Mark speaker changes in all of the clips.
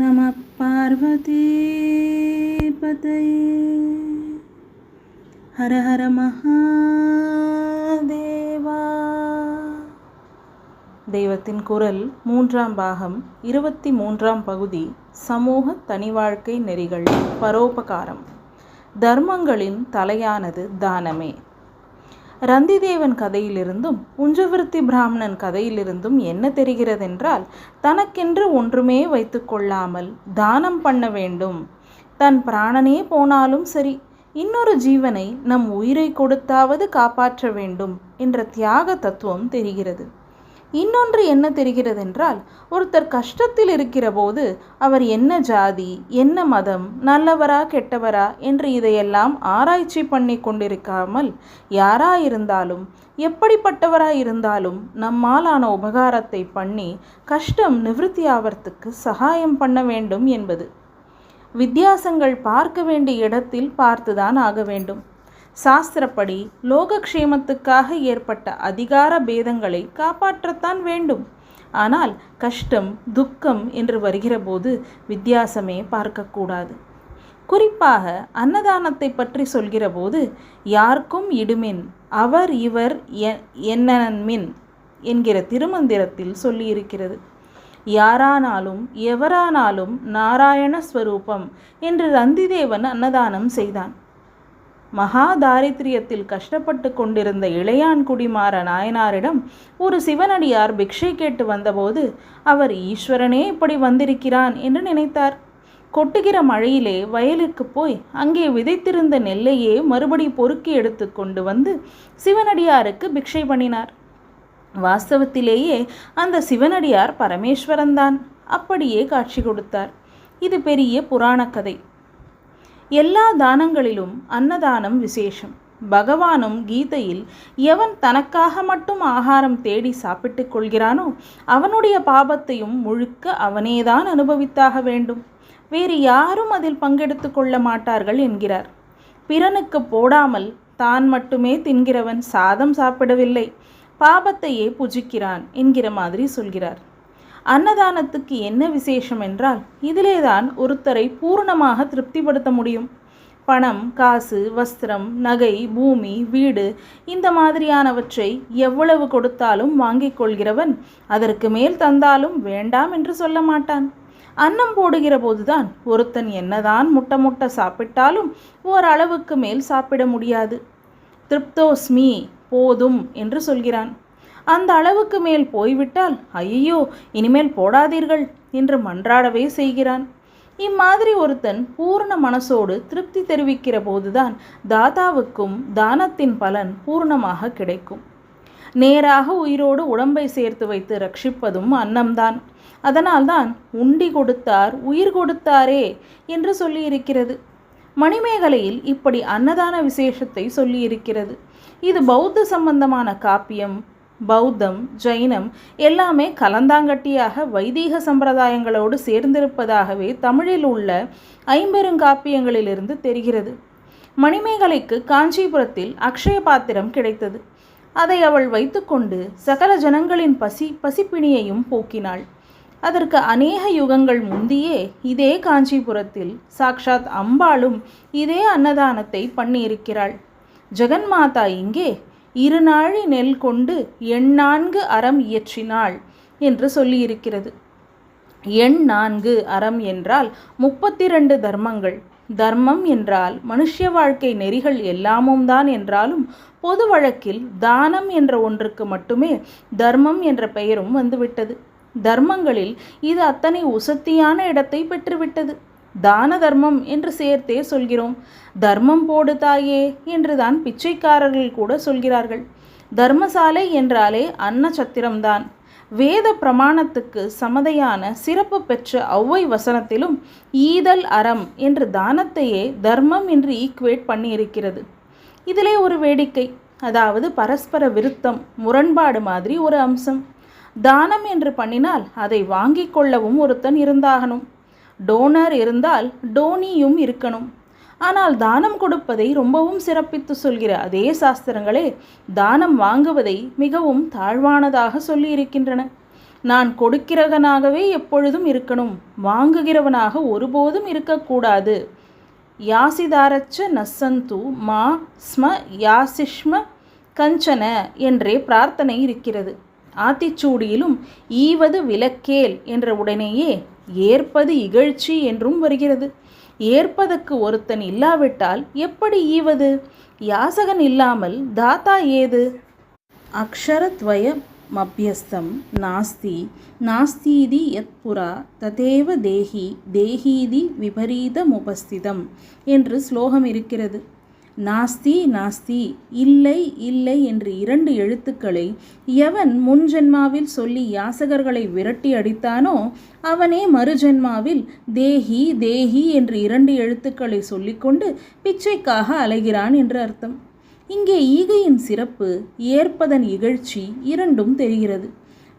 Speaker 1: நம பார்வதி பதையே. ஹர ஹர மகாதேவா. தெய்வத்தின் குரல் மூன்றாம் பாகம் இருபத்தி மூன்றாம் பகுதி சமூக தனி வாழ்க்கை நெறிகள் பரோபகாரம். தர்மங்களின் தலையானது தானமே. ரந்திதேவன் கதையிலிருந்தும் உஞ்சவிருத்தி பிராமணன் கதையிலிருந்தும் என்ன தெரிகிறதென்றால் தனக்கென்று ஒன்றுமே வைத்து கொள்ளாமல் தானம் பண்ண வேண்டும். தன் பிராணனே போனாலும் சரி இன்னொரு ஜீவனை நம் உயிரை கொடுத்தாவது காப்பாற்ற வேண்டும் என்ற தியாக தத்துவம் தெரிகிறது. இன்னொன்று என்ன தெரிகிறதென்றால் ஒருத்தர் கஷ்டத்தில் இருக்கிற போது அவர் என்ன ஜாதி என்ன மதம் நல்லவரா கெட்டவரா என்று இதையெல்லாம் ஆராய்ச்சி பண்ணி கொண்டிருக்காமல் யாராயிருந்தாலும் எப்படிப்பட்டவராயிருந்தாலும் நம்மாலான உபகாரத்தை பண்ணி கஷ்டம் நிவிருத்தி ஆவர்த்துக்கு சகாயம் பண்ண வேண்டும் என்பது. வித்தியாசங்கள் பார்க்க வேண்டிய இடத்தில் பார்த்துதான் ஆக வேண்டும். சாஸ்திரப்படி லோகக்ஷேமத்துக்காக ஏற்பட்ட அதிகார பேதங்களை காப்பாற்றத்தான் வேண்டும். ஆனால் கஷ்டம் துக்கம் என்று வருகிறபோது வித்தியாசமே பார்க்கக்கூடாது. குறிப்பாக அன்னதானத்தை பற்றி சொல்கிறபோது யாருக்கும் இடுமின் அவர் இவர் என்னன்மின் என்கிற திருமந்திரத்தில் சொல்லியிருக்கிறது. யாரானாலும் எவரானாலும் நாராயண ஸ்வரூபம் என்று ரந்திதேவன் அன்னதானம் செய்தான். மகா தாரித்திரியத்தில் கஷ்டப்பட்டு கொண்டிருந்த இளையான்குடிமாற நாயனாரிடம் ஒரு சிவனடியார் பிக்ஷை கேட்டு வந்தபோது அவர் ஈஸ்வரனே இப்படி வந்திருக்கிறான் என்று நினைத்தார். கொட்டுகிற மழையிலே வயலுக்கு போய் அங்கே விதைத்திருந்த நெல்லையே மறுபடி பொறுக்கி எடுத்து கொண்டு வந்து சிவனடியாருக்கு பிக்ஷை பண்ணினார். வாஸ்தவத்திலேயே அந்த சிவனடியார் பரமேஸ்வரன்தான். அப்படியே காட்சி கொடுத்தார். இது பெரிய புராண கதை எல்லா தானங்களிலும் அன்னதானம் விசேஷம். பகவானும் கீதையில் எவன் தனக்காக மட்டும் ஆகாரம் தேடி சாப்பிட்டு கொள்கிறானோ அவனுடைய பாபத்தையும் முழுக்க அவனேதான் அனுபவித்தாக வேண்டும். வேறு யாரும் அதில் பங்கெடுத்து கொள்ள மாட்டார்கள் என்கிறார். பிறனுக்கு போடாமல் தான் மட்டுமே தின்கிறவன் சாதம் சாப்பிடவில்லை. பாபத்தையே புஜிக்கிறான் என்கிற மாதிரி சொல்கிறார். அன்னதானத்துக்கு என்ன விசேஷம் என்றால் இதிலேதான் ஒருத்தரை பூர்ணமாக திருப்திப்படுத்த முடியும். பணம் காசு வஸ்திரம் நகை பூமி வீடு இந்த மாதிரியானவற்றை எவ்வளவு கொடுத்தாலும் வாங்கிக் கொள்கிறவன் அதற்கு மேல் தந்தாலும் வேண்டாம் என்று சொல்ல மாட்டான். அன்னம் போடுகிற போதுதான் ஒருத்தன் என்னதான் முட்டை முட்டை சாப்பிட்டாலும் ஓரளவுக்கு மேல் சாப்பிட முடியாது. திருப்தோஸ்மி போதும் என்று சொல்கிறான். அந்த அளவுக்கு மேல் போய்விட்டால் ஐயோ இனிமேல் போடாதீர்கள் என்று மன்றாடவே செய்கிறான். இம்மாதிரி ஒருத்தன் பூர்ண மனசோடு திருப்தி தெரிவிக்கிற போதுதான் தாதாவுக்கும் தானத்தின் பலன் பூர்ணமாக கிடைக்கும். நேராக உயிரோடு உடம்பை சேர்த்து வைத்து ரட்சிப்பதும் அன்னம்தான். அதனால்தான் உண்டி கொடுத்தார் உயிர் கொடுத்தாரே என்று சொல்லியிருக்கிறது. மணிமேகலையில் இப்படி அன்னதான விசேஷத்தை சொல்லியிருக்கிறது. இது பௌத்த சம்பந்தமான காப்பியம் பௌத்தம் ஜைனம் எல்லாமே கலந்தாங்கட்டியாக வைதீக சம்பிரதாயங்களோடு சேர்ந்திருப்பதாகவே தமிழில் உள்ள ஐம்பெருங்காப்பியங்களிலிருந்து தெரிகிறது. மணிமேகலைக்கு காஞ்சிபுரத்தில் அக்ஷய பாத்திரம் கிடைத்தது. அதை அவள் வைத்துக்கொண்டு சகல ஜனங்களின் பசி பசிப்பிணியையும் போக்கினாள். அதற்கு அநேக யுகங்கள் முந்தியே இதே காஞ்சிபுரத்தில் சாக்ஷாத் அம்பாளும் இதே அன்னதானத்தை பண்ணியிருக்கிறாள். ஜெகன்மாதா இங்கே இருநாழி நெல் கொண்டு எண்ணான்கு அறம் இயற்றினாள் என்று சொல்லியிருக்கிறது. எண் நான்கு அறம் என்றால் முப்பத்தி ரெண்டு தர்மங்கள். தர்மம் என்றால் மனுஷ வாழ்க்கை நெறிகள் எல்லாமும் தான் என்றாலும் பொது வழக்கில் தானம் என்ற ஒன்றுக்கு மட்டுமே தர்மம் என்ற பெயரும் வந்துவிட்டது. தர்மங்களில் இது அத்தனை உசத்தியான இடத்தை பெற்றுவிட்டது. தான தர்மம் என்று சேர்த்தே சொல்கிறோம். தர்மம் போடு தாயே என்றுதான் பிச்சைக்காரர்கள் கூட சொல்கிறார்கள். தர்மசாலை என்றாலே அன்னச்சத்திரம்தான் வேத பிரமாணத்துக்கு சமதையான சிறப்பு பெற்ற ஒவ்வை வசனத்திலும் ஈதல் அறம் என்று தானத்தையே தர்மம் என்று ஈக்குவேட் பண்ணியிருக்கிறது. இதிலே ஒரு வேடிக்கை அதாவது பரஸ்பர விருத்தம் முரண்பாடு மாதிரி ஒரு அம்சம். தானம் என்று பண்ணினால் அதை வாங்கிக் கொள்ளவும் ஒருத்தன் இருந்தாகணும். டோனர் இருந்தால் டோனியும் இருக்கணும். ஆனால் தானம் கொடுப்பதை ரொம்பவும் சிறப்பித்து சொல்கிற அதே சாஸ்திரங்களே தானம் வாங்குவதை மிகவும் தாழ்வானதாக சொல்லியிருக்கின்றன. நான் கொடுக்கிறவனாகவே எப்பொழுதும் இருக்கணும். வாங்குகிறவனாக ஒருபோதும் இருக்கக்கூடாது. யாசிதாரச்ச நசந்து மா ஸ்ம யாசிஷ்ம கஞ்சன என்றே பிரார்த்தனை இருக்கிறது. ஆத்திச்சூடியிலும் ஈவது விலக்கேல் என்ற உடனேயே ஏற்பது இகழ்ச்சி என்றும் வருகிறது. ஏற்பதற்கு ஒருத்தன் இல்லாவிட்டால் எப்படி ஈவது? யாசகன் இல்லாமல் தாத்தா ஏது? அக்ஷரத்வய மபியஸ்தம் நாஸ்தி நாஸ்தீதி யத் புரா ததேவ தேஹி தேஹீதி விபரீதமுபஸ்திதம் என்று ஸ்லோகம் இருக்கிறது. நாஸ்தி நாஸ்தி இல்லை இல்லை என்று இரண்டு எழுத்துக்களை எவன் முன் ஜென்மாவில் சொல்லி யாசகர்களை விரட்டி அடித்தானோ அவனே மறுஜென்மாவில் தேஹி தேஹி என்று இரண்டு எழுத்துக்களை சொல்லிக்கொண்டு பிச்சைக்காக அலைகிறான் என்று அர்த்தம். இங்கே ஈகையின் சிறப்பு ஏற்பதன் இகழ்ச்சி இரண்டும் தெரிகிறது.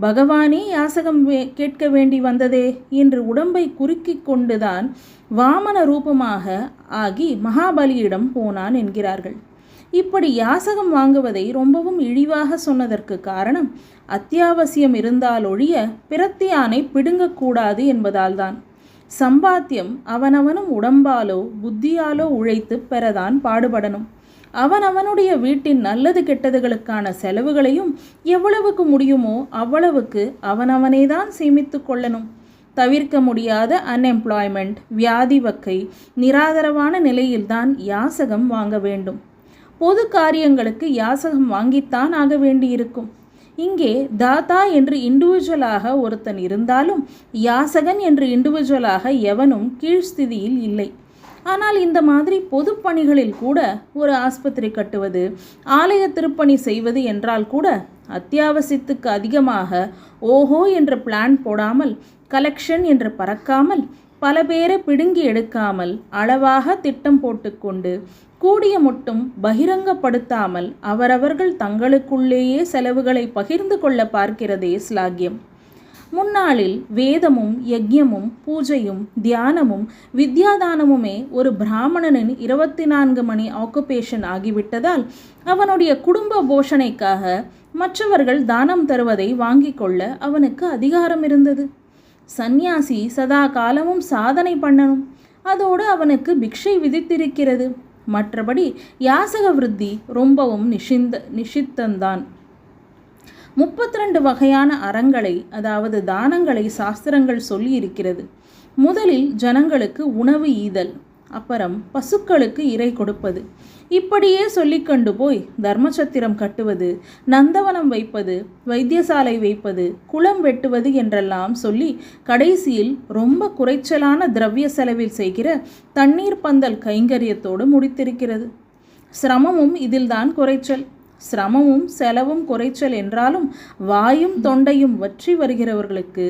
Speaker 1: பகவானே யாசகம் கேட்க வேண்டி வந்ததே என்று உடம்பை குறுக்கிக் கொண்டுதான் வாமன ரூபமாக ஆகி மகாபலியிடம் போனான் என்கிறார்கள். இப்படி யாசகம் வாங்குவதை ரொம்பவும் இழிவாக சொன்னதற்கு காரணம் அத்தியாவசியம் இருந்தால் ஒழிய பிரத்தியானை பிடுங்கக்கூடாது என்பதால்தான். சம்பாத்தியம் அவனவனும் உடம்பாலோ புத்தியாலோ உழைத்து பெறதான் பாடுபடணும். அவன் அவனுடைய வீட்டின் நல்லது கெட்டதுகளுக்கான செலவுகளையும் எவ்வளவுக்கு முடியுமோ அவ்வளவுக்கு அவனவனே தான் சேமித்து கொள்ளணும். தவிர்க்க முடியாத அன்எம்ப்ளாய்மெண்ட் வியாதி வக்கை நிராதரவான நிலையில்தான் யாசகம் வாங்க வேண்டும். பொது காரியங்களுக்கு யாசகம் வாங்கித்தான் ஆக வேண்டியிருக்கும். இங்கே தாத்தா என்று இண்டிவிஜுவலாக ஒருத்தன் இருந்தாலும் யாசகன் என்று இண்டிவிஜுவலாக எவனும் கீழ்ஸ்திதியில் இல்லை. ஆனால் இந்த மாதிரி பொது பணிகளில் கூட ஒரு ஆஸ்பத்திரி கட்டுவது ஆலய திருப்பணி செய்வது என்றால் கூட அத்தியாவசியத்துக்கு அதிகமாக ஓஹோ என்ற பிளான் போடாமல் கலெக்ஷன் என்று பறக்காமல் பல பேரை பிடுங்கி எடுக்காமல் அளவாக திட்டம் போட்டுக்கொண்டு கூடிய மட்டும் பகிரங்கப்படுத்தாமல் அவரவர்கள் தங்களுக்குள்ளேயே செலவுகளை பகிர்ந்து கொள்ள பார்க்கிறதே ஸ்லாகியம் முன்னாளில் வேதமும் யஜ்யமும் பூஜையும் தியானமும் வித்யாதானமுமே ஒரு பிராமணனின் இருபத்தி நான்கு மணி ஆக்குபேஷன் ஆகிவிட்டதால் அவனுடைய குடும்ப போஷணைக்காக மற்றவர்கள் தானம் தருவதை வாங்கிக் கொள்ள அவனுக்கு அதிகாரம் இருந்தது. சந்நியாசி சதா காலமும் சாதனை பண்ணணும். அதோடு அவனுக்கு பிக்ஷை விதித்திருக்கிறது. மற்றபடி யாசக விருத்தி ரொம்பவும் நிஷிந்த நிஷித்தந்தான். முப்பத்தி ரெண்டு வகையான அறங்களை அதாவது தானங்களை சாஸ்திரங்கள் சொல்லி இருக்கிறது முதலில் ஜனங்களுக்கு உணவு ஈதல் அப்புறம் பசுக்களுக்கு இறை கொடுப்பது. இப்படியே சொல்லிக்கொண்டு போய் தர்மசத்திரம் கட்டுவது நந்தவனம் வைப்பது வைத்தியசாலை வைப்பது குளம் வெட்டுவது என்றெல்லாம் சொல்லி கடைசியில் ரொம்ப குறைச்சலான திரவிய செலவில் செய்கிற தண்ணீர் பந்தல் கைங்கரியத்தோடு முடித்திருக்கிறது. சிரமமும் இதில்தான் குறைச்சல். சிரமமும் செலவும் குறைச்சல் என்றாலும் வாயும் தொண்டையும் வற்றி வருகிறவர்களுக்கு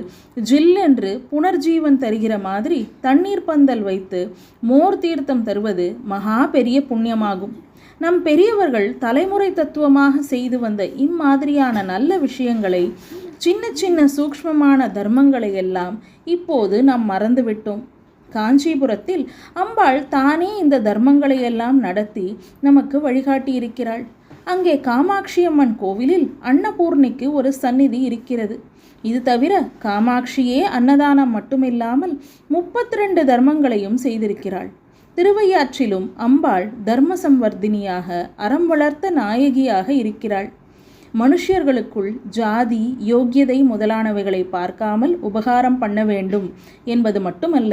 Speaker 1: ஜில்லென்று புனர்ஜீவன் தருகிற மாதிரி தண்ணீர் பந்தல் வைத்து மோர் தீர்த்தம் தருவது மகா பெரிய புண்ணியமாகும். நம் பெரியவர்கள் தலைமுறை தத்துவமாக செய்து வந்த இம்மாதிரியான நல்ல விஷயங்களை சின்ன சின்ன சூக்ஷ்மமான தர்மங்களை எல்லாம் இப்போது நாம் மறந்துவிட்டோம். காஞ்சிபுரத்தில் அம்பாள் தானே இந்த தர்மங்களை எல்லாம் நடத்தி நமக்கு வழிகாட்டியிருக்கிறாள். அங்கே காமாட்சியம்மன் கோவிலில் அன்னபூர்ணிக்கு ஒரு சந்நிதி இருக்கிறது. இது தவிர காமாட்சியே அன்னதானம் மட்டுமில்லாமல் முப்பத்தி ரெண்டு தர்மங்களையும் செய்திருக்கிறாள். திருவையாற்றிலும் அம்பாள் தர்ம சம்வர்தினியாக அறம் வளர்த்த நாயகியாக இருக்கிறாள். மனுஷியர்களுக்குள் ஜாதி யோக்கியதை முதலானவைகளை பார்க்காமல் உபகாரம் பண்ண வேண்டும் என்பது மட்டுமல்ல.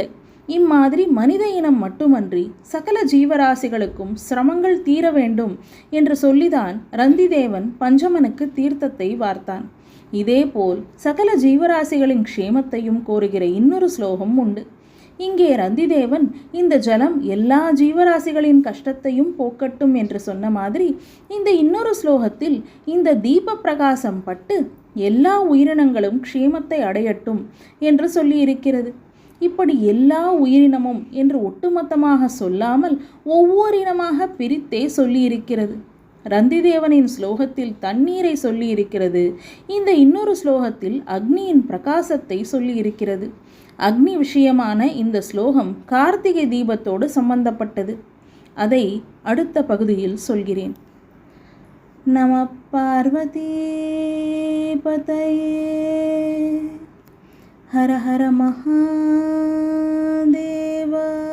Speaker 1: இம்மாதிரி மனித இனம் மட்டுமன்றி சகல ஜீவராசிகளுக்கும் சிரமங்கள் தீர வேண்டும் என்று சொல்லிதான் ரந்திதேவன் பஞ்சமனுக்கு தீர்த்தத்தை வார்த்தான். இதேபோல் சகல ஜீவராசிகளின் க்ஷேமத்தையும் கோருகிற இன்னொரு ஸ்லோகம் உண்டு. இங்கே ரந்திதேவன் இந்த ஜலம் எல்லா ஜீவராசிகளின் கஷ்டத்தையும் போக்கட்டும் என்று சொன்ன மாதிரி இந்த இன்னொரு ஸ்லோகத்தில் இந்த தீப பிரகாசம் பட்டு எல்லா உயிரினங்களும் க்ஷேமத்தை அடையட்டும் என்று சொல்லியிருக்கிறது. இப்படி எல்லா உயிரினமும் என்று ஒட்டுமொத்தமாக சொல்லாமல் ஒவ்வொரு இனமாக பிரித்தே சொல்லியிருக்கிறது. ரந்திதேவனின் ஸ்லோகத்தில் தண்ணீரை சொல்லியிருக்கிறது. இந்த இன்னொரு ஸ்லோகத்தில் அக்னியின் பிரகாசத்தை சொல்லியிருக்கிறது. அக்னி விஷயமான இந்த ஸ்லோகம் கார்த்திகை தீபத்தோடு சம்பந்தப்பட்டது. அதை அடுத்த பகுதியில் சொல்கிறேன். நம பார்வதி பதையே हर हर महादेवा।